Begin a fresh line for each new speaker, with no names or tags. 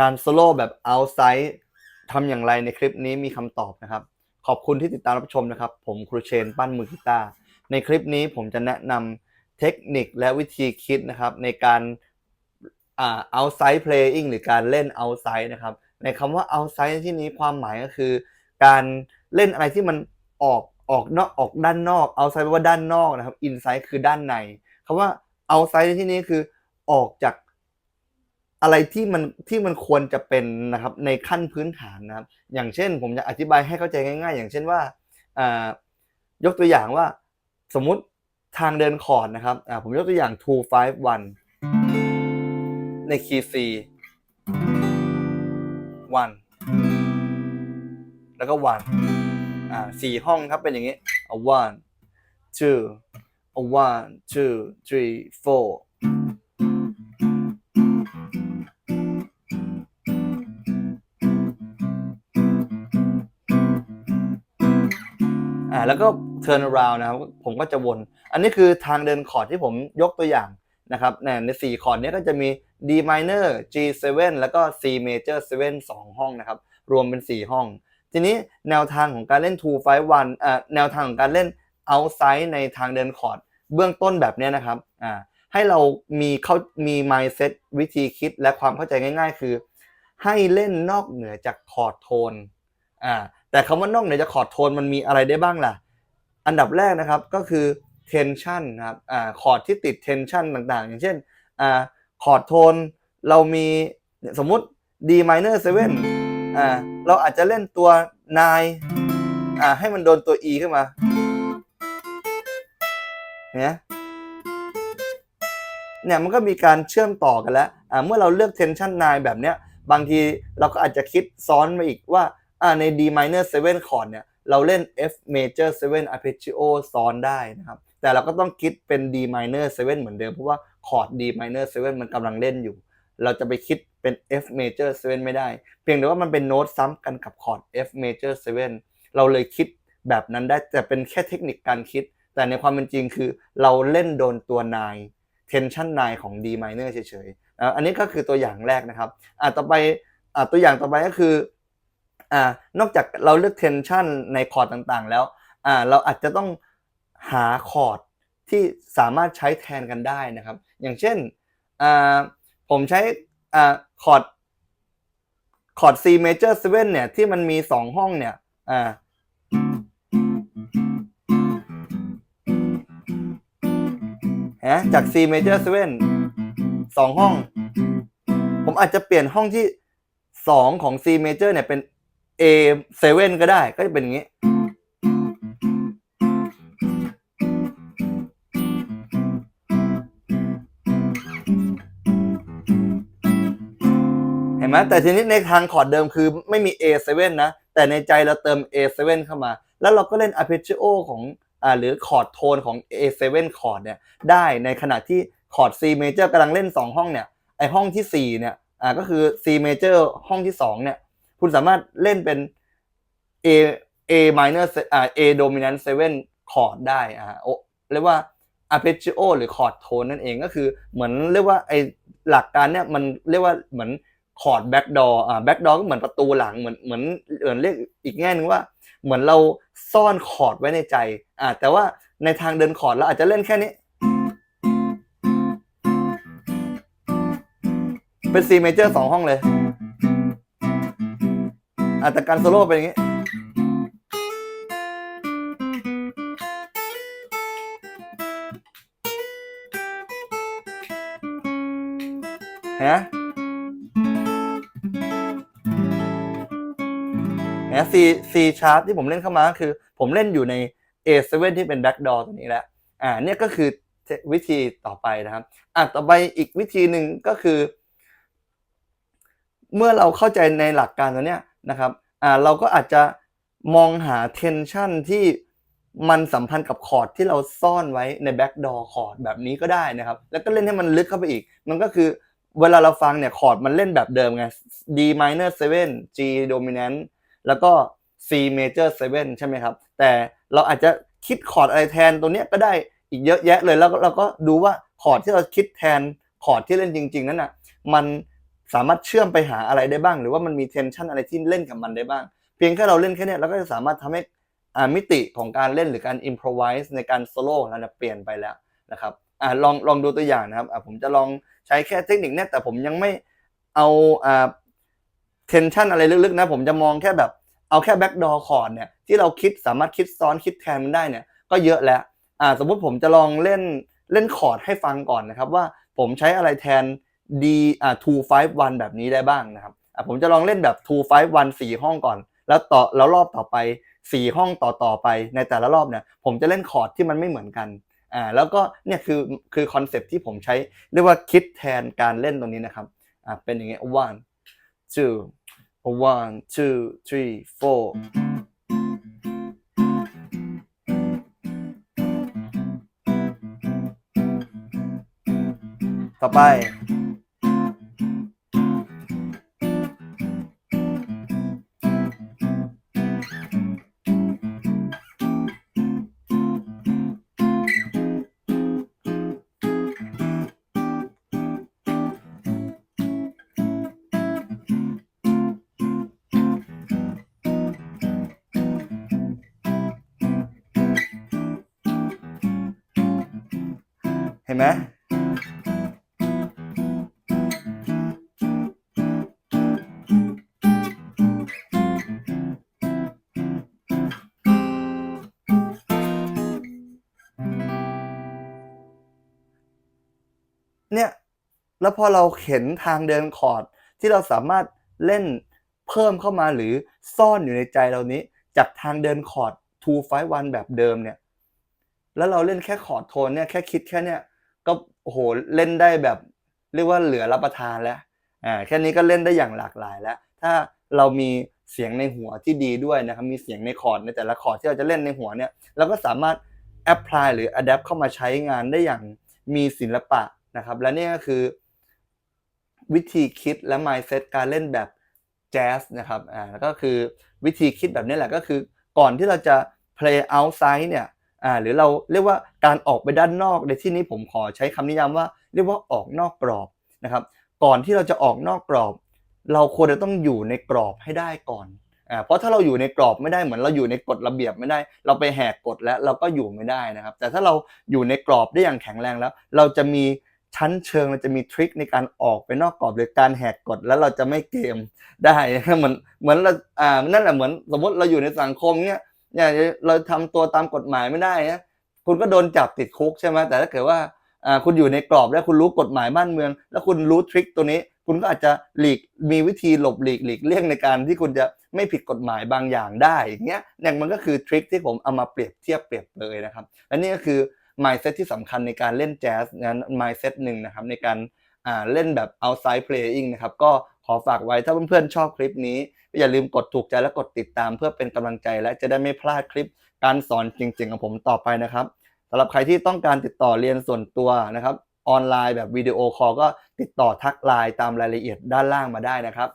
การโซโล่แบบ outside ทำอย่างไรในคลิปนี้มีคำตอบนะครับ ขอบคุณที่ติดตามรับชมนะครับ ผมครูเชนปั้นมือกีตาร์ในคลิปนี้ผมจะแนะนำเทคนิคและวิธีคิดนะครับ ในการอ่า outside playing หรือการเล่น outside นะครับ ในคำว่า outside ในที่นี้ความหมายก็คือ การเล่นอะไรที่มันออกออกนอกออกด้านนอก outside แปลว่าด้านนอกนะครับ inside คือด้านในคำว่า outside ในที่นี้คือออกจาก อะไรที่มันที่มันควรจะเป็นนะครับในขั้นพื้นฐานนะครับ อย่างเช่น ผมจะอธิบายให้เข้าใจง่าย ๆ อย่างเช่นว่าอายกตัวอย่างว่าสมมุติทางเดินคอร์ดนะครับผมยกตัวอย่าง two five one ในคีย์ C one แล้วก็ one อ่าสี่ห้องครับเป็นอย่างนี้ one two one two three four อ่าแล้วก็ turn around นะครับผมก็จะวน อันนี้คือทางเดินคอร์ดที่ผมยกตัวอย่างนะครับในในสี่คอร์ดนี้ก็จะมี D minor G7 แล้วก็ C major 7 2 ห้องนะครับ รวมเป็น 4 ห้อง ทีนี้แนวทางของการเล่น two five one อ่าแนวทางของการเล่น outside ในทางเดินคอร์ดเบื้องต้นแบบเนี้ยนะครับอ่าให้เรามีเขามี mindset วิธีคิดและความเข้าใจง่าย ๆ คือ ให้เล่นนอกเหนือจากคอร์ดโทนอ่า แต่คำว่านอกเหนือจากคอร์ดโทนมันมีอะไรได้บ้างล่ะ อันดับแรกนะครับก็คือ tension นครับอ่าคอร์ดที่ติด tension ต่างๆ อย่างเช่นอ่าคอร์ดโทนเรามีสมมุติ D minor 7อ่าเราอาจจะเล่นตัว9อ่าให้มันโดนตัว E ขึ้นมาเนี่ยเนี่ยมันก็มีการเชื่อมต่อกันแล้วอ่าเมื่อเราเลือก tension 9แบบเนี้ยบางทีเราก็อาจจะคิดซ้อนมาอีกว่า ใน D minor 7คอร์ดเนี่ยเราเล่น F major 7 arpeggio ซ้อนได้นะครับแต่เราก็ต้องคิดเป็น D minor 7 เหมือนเดิม เพราะว่าคอร์ด D minor 7 มันกำลังเล่นอยู่ เราจะไปคิดเป็น F major 7 ไม่ได้ เพียงแต่ว่ามันเป็นโน้ตซ้ำกันกับคอร์ด F major 7 เราเลยคิดแบบนั้นได้แต่เป็นแค่เทคนิคการคิด แต่ในความเป็นจริงคือเราเล่นโดนตัว9 tension 9ของ D minor เฉยๆอันนี้ก็คือตัวอย่างแรกนะครับอะต่อไปอะตัวอย่างต่อไปก็คือ อ่านอกจากเราเลือก tension ในคอร์ดต่างๆ แล้วอ่าเราอาจจะต้องหาคอร์ดที่สามารถใช้แทนกันได้นะครับ อย่างเช่นอ่าผมใช้อ่าคอร์ดคอร์ด C major 7เนี่ยที่มันมี 2 ห้องเนี่ยอ่าะจาก C major 7สองห้อง ผมอาจจะเปลี่ยนห้องที่ 2 ของ C major เนี่ยเป็น A7 ก็ได้ก็จะเป็นอย่างนี้ เห็นไหมแต่ทีนี้ในทางคอร์ดเดิมคือไม่มี A7 นะ แต่ในใจเราเติม A7 เข้ามา แล้วเราก็เล่น arpeggio ของอ่าหรือคอร์ดโทนของ A7 คอร์ดเนี่ยได้ในขณะที่คอร์ด C major กำลังเล่น 2 ห้องเนี่ย ไอห้องที่ 4 เนี่ยอ่าก็คือ C major ห้องที่ 2 เนี่ย คุณสามารถเล่นเป็น A A minor อ่า A dominant 7คอร์ดได้อ่าโอเรียกว่า arpeggio หรือคอร์ดโทนนั่นเองก็คือเหมือนเรียกว่าไอหลักการเนี่ยมันเรียกว่าเหมือนคอร์ดแบ็กดออ่าแบ็กดอก็เหมือนประตูหลังเหมือนเหมือนเหมือนเรียกอีกแง่นึงว่า เหมือนเราซ่อนคอร์ดไว้ในใจอ่าแต่ว่าในทางเดินคอร์ดเราอาจจะเล่นแค่นี้ เป็น C major สองห้องเลย อาแต่การโซโล่เป็นอย่างนี้เห็นไหมเห็นไหม C C sharp ที่ผมเล่นเข้ามาคือ ผมเล่นอยู่ใน A7 ที่เป็น backdoor ตัวนี้แหละอ่า เนี่ยก็คือวิธีต่อไปนะครับ อะต่อไปอีกวิธีหนึ่งก็คือ เมื่อเราเข้าใจในหลักการตัวเนี้ย นะครับอ่าเราก็อาจจะมองหา tension ที่มันสัมพันธ์กับคอร์ดที่เราซ่อนไว้ใน backdoor คอร์ดแบบนี้ก็ได้นะครับ แล้วก็เล่นให้มันลึกเข้าไปอีก มันก็คือเวลาเราฟังเนี่ยคอร์ดมันเล่นแบบเดิมไง D minor 7 G dominant แล้วก็ C major 7 ใช่ไหมครับ แต่เราอาจจะคิดคอร์ดอะไรแทนตัวเนี้ยก็ได้อีกเยอะแยะเลยแล้วเราก็ดูว่าคอร์ดที่เราคิดแทนคอร์ดที่เล่นจริง ๆ นั้นน่ะมัน สามารถเชื่อมไปหาอะไรได้บ้าง หรือว่ามันมีเทนชันอะไรที่เล่นกับมันได้บ้าง เพียงแค่เราเล่นแค่เนี้ยเราก็จะสามารถทำให้อ่ามิติของการเล่นหรือการอิมพรไวส์ในการโซโล่ของเราเนี่ยเปลี่ยนไปแล้วนะครับอลองลองดูตัวอย่างนะครับผมจะลองใช้แค่เทคนิคเนี้ยแต่ผมยังไม่เอาเทนชันอะไรลึกๆนะผมจะมองแค่แบบเอาแค่แบ็กดอร์คอร์ดเนี่ยที่เราคิดสามารถคิดซ้อนคิดแทนมันได้เนี่ยก็เยอะแล้วสมมุติผมจะลองเล่นเล่นคอร์ดให้ฟังก่อนนะครับว่าผมใช้อะไรแทน D อ่า2 5 1แบบนี้ได้บ้างนะครับอะผมจะลองเล่นแบบ2 5 1 4ห้องก่อน แล้วต่อแล้วรอบต่อไป4ห้องต่อต่อไปในแต่ละรอบเนี่ย ผมจะเล่นคอร์ดที่มันไม่เหมือนกันอ่าแล้วก็เนี่ยคือคือคอนเซปที่ผมใช้เรียกว่าคิดแทนการเล่นตรงนี้นะครับอ่าเป็นอย่างเงี้ย one two one two three four ต่อไป เห็นไหมเนี่ยแล้วพอเราเห็นทางเดินคอร์ดที่เราสามารถเล่นเพิ่มเข้ามาหรือซ่อนอยู่ในใจเรานี้ จากทางเดินคอร์ด two five one แบบเดิมเนี่ย แล้วเราเล่นแค่คอร์ดโทนเนี่ยแค่คิดแค่เนี่ย ก็โอ้โหเล่นได้แบบ เรียกว่าเหลือรับประทานแล้วอ่าแค่นี้ก็เล่นได้อย่างหลากหลายแล้ว ถ้าเรามีเสียงในหัวที่ดีด้วยนะครับมีเสียงในคอร์ดในแต่ละคอร์ดที่เราจะเล่นในหัวเนี่ยเราก็สามารถ apply หรือ adapt เข้ามาใช้งานได้อย่างมีศิลปะนะครับ และนี่ก็คือวิธีคิดและ mindset การเล่นแบบแจ๊สนะครับอ่าก็คือวิธีคิดแบบนี้แหละก็คือก่อนที่เราจะ play outside เนี่ย อ่าหรือเราเรียกว่าการออกไปด้านนอกในที่นี้ผมขอใช้คำนิยามว่า เรียกว่าออกนอกกรอบนะครับ ก่อนที่เราจะออกนอกกรอบ เราควรจะต้องอยู่ในกรอบให้ได้ก่อนอ่าเพราะถ้าเราอยู่ในกรอบไม่ได้เหมือนเราอยู่ในกฎระเบียบไม่ได้ เราไปแหกกฎแล้วเราก็อยู่ไม่ได้นะครับ แต่ถ้าเราอยู่ในกรอบได้อย่างแข็งแรงแล้ว เราจะมีชั้นเชิงเราจะมีทริคในการออกไปนอกกรอบหรือการแหกกฎแล้วเราจะไม่เกมได้เหมือนเหมือนเราอ่านั่นแหละเหมือนสมมติเราอยู่ในสังคมเนี้ย เนี่ยเราทำตัวตามกฎหมายไม่ได้นะคุณก็โดนจับติดคุกใช่ไหมแต่ถ้าเกิดว่าคุณอยู่ในกรอบแล้วคุณรู้กฎหมายบ้านเมือง แล้วคุณรู้ทริคตัวนี้ คุณก็อาจจะหลีกมีวิธีหลบหลีกหลีกเลี่ยงในการที่คุณจะไม่ผิดกฎหมายบางอย่างได้อย่างเงี้ยเนี่ยมันก็คือทริคที่ผมเอามาเปรียบเทียบเปรียบเลยนะครับและนี่ก็คือ mindset ที่สำคัญในการเล่นแจ๊สนั้น mindset หนึ่งนะครับในการเล่นแบบ outside playing นะครับก็ ขอฝากไว้ถ้าเพื่อนๆชอบคลิปนี้อย่าลืมกดถูกใจและกดติดตามเพื่อเป็นกำลังใจและจะได้ไม่พลาดคลิปการสอนจริงๆของผมต่อไปนะครับสำหรับใครที่ต้องการติดต่อเรียนส่วนตัวนะครับ ออนไลน์แบบวิดีโอคอลก็ติดต่อทักไลน์ตามรายละเอียดด้านล่างมาได้นะครับ